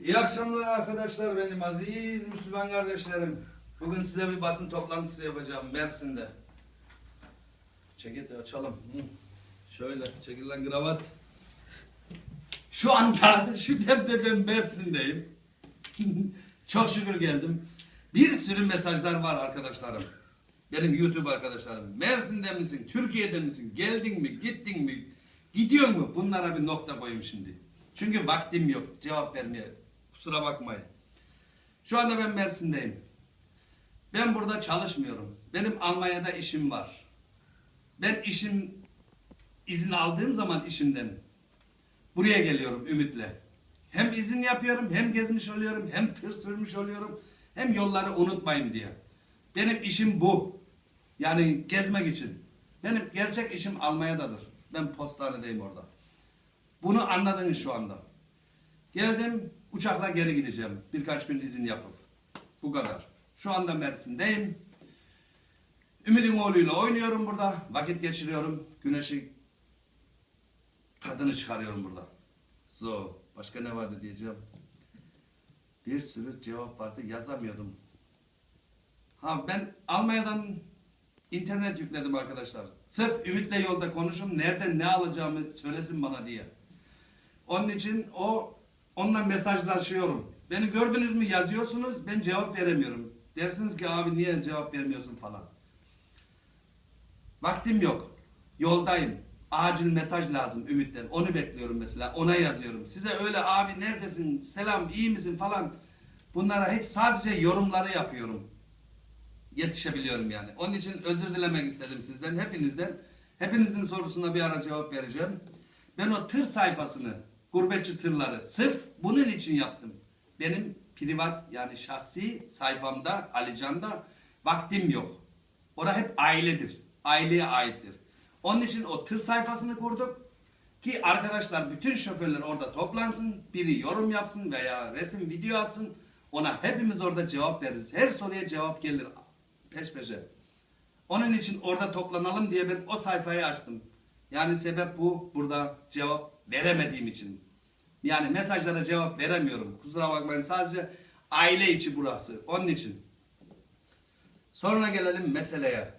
İyi akşamlar arkadaşlar benim aziz Müslüman kardeşlerim. Bugün size bir basın toplantısı yapacağım Mersin'de. De açalım. Şöyle çekil lan kravat. Şu anda şu tepede ben Mersin'deyim. Çok şükür geldim. Bir sürü mesajlar var arkadaşlarım. Benim YouTube arkadaşlarım. Mersin'de misin? Türkiye'de misin? Geldin mi? Gittin mi? Gidiyor mu? Bunlara bir nokta koyayım şimdi. Çünkü vaktim yok cevap vermeye. Kusura bakmayın. Şu anda ben Mersin'deyim. Ben burada çalışmıyorum. Benim Almanya'da işim var. Ben işim izin aldığım zaman işimden buraya geliyorum ümitle. Hem izin yapıyorum, hem gezmiş oluyorum, hem tır sürmüş oluyorum, hem yolları unutmayın diye. Benim işim bu. Yani gezmek için. Benim gerçek işim Almanya'dadır. Ben postanedeyim orada. Bunu anladınız şu anda. Geldim uçakla geri gideceğim. Birkaç gün izin yapıp. Bu kadar. Şu anda Mersin'deyim. Ümid'in oğluyla oynuyorum burada. Vakit geçiriyorum. Güneşi tadını çıkarıyorum burada. So. Başka ne vardı diyeceğim. Bir sürü cevap vardı. Yazamıyordum. Ha ben Almanya'dan internet yükledim arkadaşlar. Sırf Ümit'le yolda konuşum. Nereden ne alacağımı söylesin bana diye. Onun için o onunla mesajlaşıyorum. Beni gördünüz mü yazıyorsunuz ben cevap veremiyorum. Dersiniz ki abi niye cevap vermiyorsun falan. Vaktim yok. Yoldayım. Acil mesaj lazım Ümit'ten. Onu bekliyorum mesela. Ona yazıyorum. Size öyle abi neredesin? Selam iyi misin falan. Bunlara hiç sadece yorumları yapıyorum. Yetişebiliyorum yani. Onun için özür dilemek istedim sizden. Hepinizden. Hepinizin sorusuna bir ara cevap vereceğim. Ben o tır sayfasını, gurbetçi tırları sırf bunun için yaptım. Benim privat yani şahsi sayfamda, Alican'da vaktim yok. Orada hep ailedir. Aileye aittir. Onun için o tır sayfasını kurduk. Ki arkadaşlar bütün şoförler orada toplansın. Biri yorum yapsın veya resim video atsın. Ona hepimiz orada cevap veririz. Her soruya cevap gelir peş peşe. Onun için orada toplanalım diye ben o sayfayı açtım. Yani sebep bu. Burada cevap veremediğim için. Yani mesajlara cevap veremiyorum. Kusura bakmayın sadece aile içi burası. Onun için. Sonra gelelim meseleye.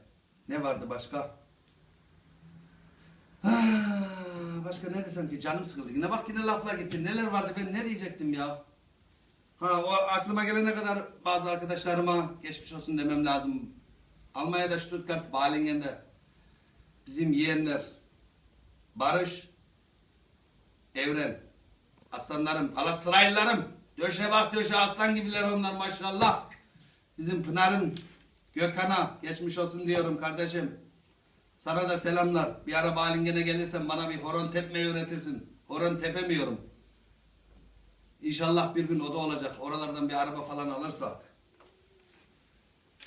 Ne vardı başka? Ah, başka ne desem ki canım sıkıldı. Yine bak yine laflar gitti. Neler vardı ben ne diyecektim ya? Ha o aklıma gelene kadar bazı arkadaşlarıma geçmiş olsun demem lazım. Almanya'da Stuttgart, Balingen'de bizim yeğenler Barış, Evren, aslanlarım, Galatasaraylılarım, döşe bak döşe aslan gibiler onlar maşallah. Bizim Pınar'ın, Gökhan'a geçmiş olsun diyorum kardeşim. Sana da selamlar. Bir ara Balingen'e gelirsen bana bir horon tepmeyi öğretirsin. Horon tepemiyorum. İnşallah bir gün o da olacak. Oralardan bir araba falan alırsak.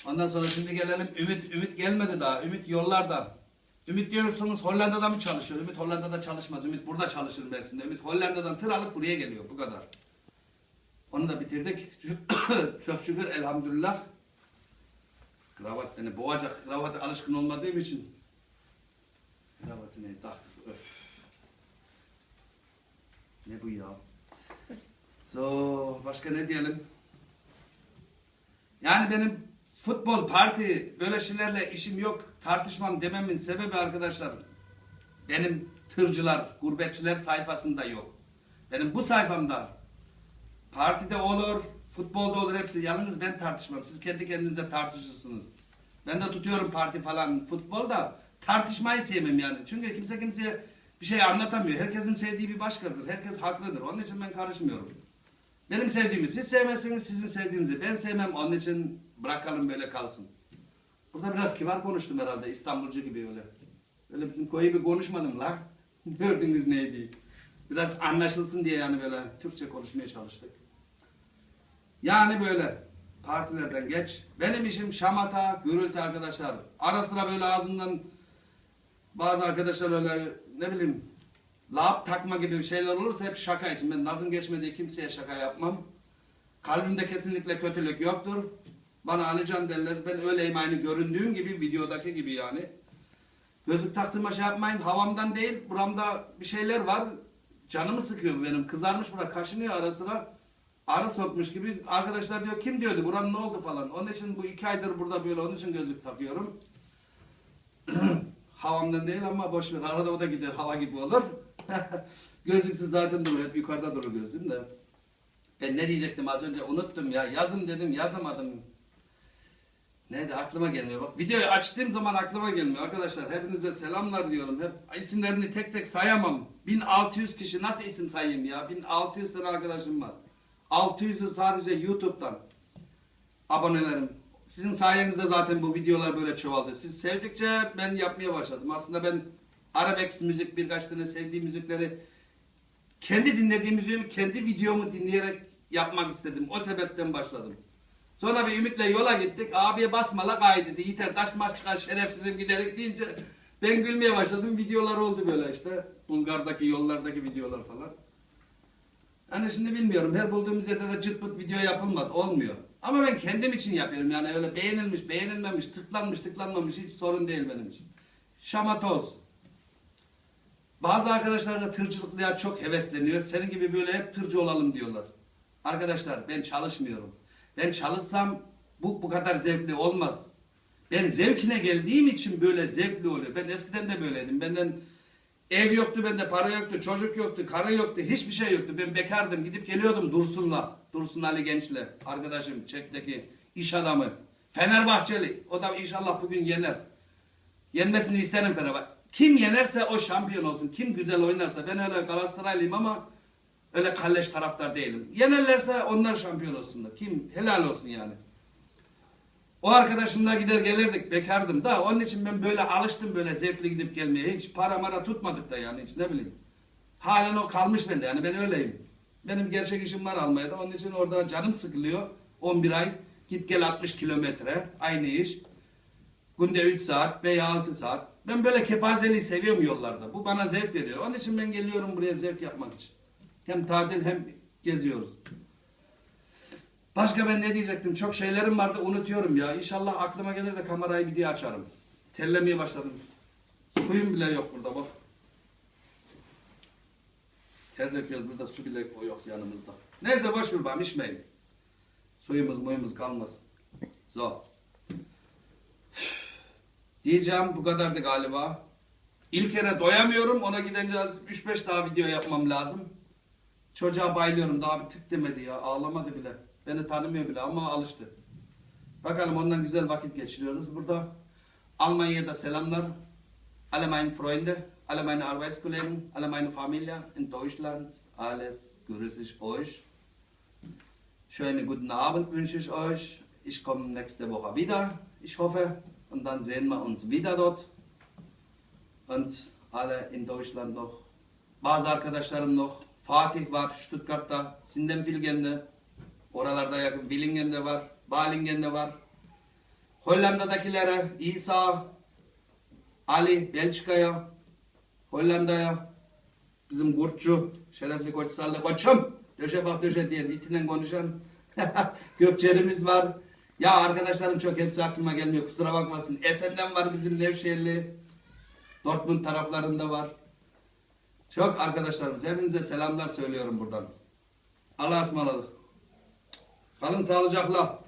Ondan sonra şimdi gelelim. Ümit Ümit gelmedi daha. Ümit yollarda. Ümit diyorsunuz Hollanda'da mı çalışıyor? Ümit Hollanda'da çalışmaz. Ümit burada çalışır Mersin'de. Ümit Hollanda'dan tır alıp buraya geliyor. Bu kadar. Onu da bitirdik. Çok şükür elhamdülillah. Kravat beni boğacak. Kravata alışkın olmadığım için. Kravatını taktık. Öf. Ne bu ya? So, başka ne diyelim? Yani benim futbol, parti, böyle şeylerle işim yok, tartışmam dememin sebebi arkadaşlar, benim tırcılar, gurbetçiler sayfasında yok. Benim bu sayfamda partide olur, futbolda olur hepsi. Yalnız ben tartışmam. Siz kendi kendinize tartışırsınız. Ben de tutuyorum parti falan futbolda. Tartışmayı sevmem yani. Çünkü kimse kimseye bir şey anlatamıyor. Herkesin sevdiği bir başkadır. Herkes haklıdır. Onun için ben karışmıyorum. Benim sevdiğimi siz sevmezseniz sizin sevdiğinizi ben sevmem. Onun için bırakalım böyle kalsın. Burada biraz kibar konuştum herhalde. İstanbulcu gibi öyle. Öyle bizim koyu gibi konuşmadım la. Gördünüz neydi. Biraz anlaşılsın diye yani böyle Türkçe konuşmaya çalıştık. Yani böyle partilerden geç. Benim işim şamata, gürültü arkadaşlar. Ara sıra böyle ağzımdan bazı arkadaşlar öyle ne bileyim lap takma gibi şeyler olursa hep şaka için. Ben nazım geçmediği kimseye şaka yapmam. Kalbimde kesinlikle kötülük yoktur. Bana Alican derler. Ben öyleyim aynı göründüğüm gibi videodaki gibi yani. Gözlük taktığıma şey yapmayın. Havamdan değil. Buramda bir şeyler var. Canımı sıkıyor benim. Kızarmış bura. Kaşınıyor ara sıra. arı sokmuş gibi arkadaşlar diyor kim diyordu buranın ne oldu falan. Onun için bu iki aydır burada böyle onun için gözlük takıyorum. Havamdan değil ama boş ver. Arada o da gider hava gibi olur. Gözlüksüz zaten durur. Hep yukarıda durur gözlüğüm de. Ben ne diyecektim az önce unuttum ya. Yazım dedim yazamadım. Neydi aklıma gelmiyor. Bak videoyu açtığım zaman aklıma gelmiyor. Arkadaşlar hepinize selamlar diyorum. Hep isimlerini tek tek sayamam. 1600 kişi nasıl isim sayayım ya? 1600 tane arkadaşım var. 600'ü sadece YouTube'dan. Abonelerim. Sizin sayenizde zaten bu videolar böyle çoğaldı. Siz sevdikçe ben yapmaya başladım. Aslında ben Arabex müzik birkaç tane sevdiğim müzikleri kendi dinlediğim müziğimi kendi videomu dinleyerek yapmak istedim. O sebepten başladım. Sonra bir ümitle yola gittik. Abiye basmala kaydı. Yeter taş maç çıkar şerefsizim giderek deyince ben gülmeye başladım. Videolar oldu böyle işte. Bulgar'daki yollardaki videolar falan. Yani şimdi bilmiyorum. Her bulduğumuz yerde de cıt pıt video yapılmaz. Olmuyor. Ama ben kendim için yapıyorum. Yani öyle beğenilmiş, beğenilmemiş, tıklanmış, tıklanmamış hiç sorun değil benim için. Şamata olsun. Bazı arkadaşlar da tırcılıklıya çok hevesleniyor. Senin gibi böyle hep tırcı olalım diyorlar. Arkadaşlar ben çalışmıyorum. Ben çalışsam bu bu kadar zevkli olmaz. Ben zevkine geldiğim için böyle zevkli oluyor. Ben eskiden de böyleydim. Benden ev yoktu, bende para yoktu, çocuk yoktu, karı yoktu, hiçbir şey yoktu. Ben bekardım. Gidip geliyordum Dursun'la. Dursun Ali Genç'le. Arkadaşım Çek'teki iş adamı. Fenerbahçeli. O da inşallah bugün yener. Yenmesini isterim Fenerbahçe. Kim yenerse o şampiyon olsun. Kim güzel oynarsa. Ben öyle Galatasaraylıyım ama öyle kalleş taraftar değilim. Yenerlerse onlar şampiyon olsunlar. Kim? Helal olsun yani. O arkadaşımla gider gelirdik. Bekardım da. Onun için ben böyle alıştım böyle zevkli gidip gelmeye. Hiç para mara tutmadık da yani. Hiç ne bileyim. Halen o kalmış bende. Yani ben öyleyim. Benim gerçek işim var Almanya'da. Onun için orada canım sıkılıyor. 11 ay. Git gel 60 kilometre. Aynı iş. Günde 3 saat veya 6 saat. Ben böyle kepazeliği seviyorum yollarda. Bu bana zevk veriyor. Onun için ben geliyorum buraya zevk yapmak için. Hem tatil hem geziyoruz. Başka ben ne diyecektim? Çok şeylerim vardı unutuyorum ya. İnşallah aklıma gelir de kamerayı bir diye açarım. Terlemeye başladım. Suyum bile yok burada bak. Ter döküyoruz burada su bile yok yanımızda. Neyse boş ver bana içmeyin. Suyumuz muyumuz kalmaz. So. Diyeceğim bu kadardı galiba. İlk kere doyamıyorum. Ona gidince 3-5 daha video yapmam lazım. Çocuğa bayılıyorum. Daha bir tık demedi ya. Ağlamadı bile. Beni tanımıyor bile ama alıştı. Bakalım ondan güzel vakit geçiriyoruz burada. Almanya'da selamlar. Alle meine Freunde, alle meine Arbeitskollegen, alle meine Familie in Deutschland. Alles grüße ich euch. Schönen guten Abend wünsche ich euch. Ich komme nächste Woche wieder, ich hoffe. Und dann sehen wir uns wieder dort. Und alle in Deutschland noch. Bazı arkadaşlarım noch. Fatih var Stuttgart'ta. Sindenfilgen'de. Oralarda yakın. Willingen'de var. Balingen'de var. Hollanda'dakilere İsa, Ali, Belçika'ya, Hollanda'ya, bizim Burççu, şerefli Koç Sallı Koçum, döşe bak döşe diyen itinden konuşan Gökçerimiz var. Ya arkadaşlarım çok hepsi aklıma gelmiyor kusura bakmasın. Esen'den var bizim Nevşehirli. Dortmund taraflarında var. Çok arkadaşlarımız. Hepinize selamlar söylüyorum buradan. Allah'a ısmarladık. Kalın sağlıcakla.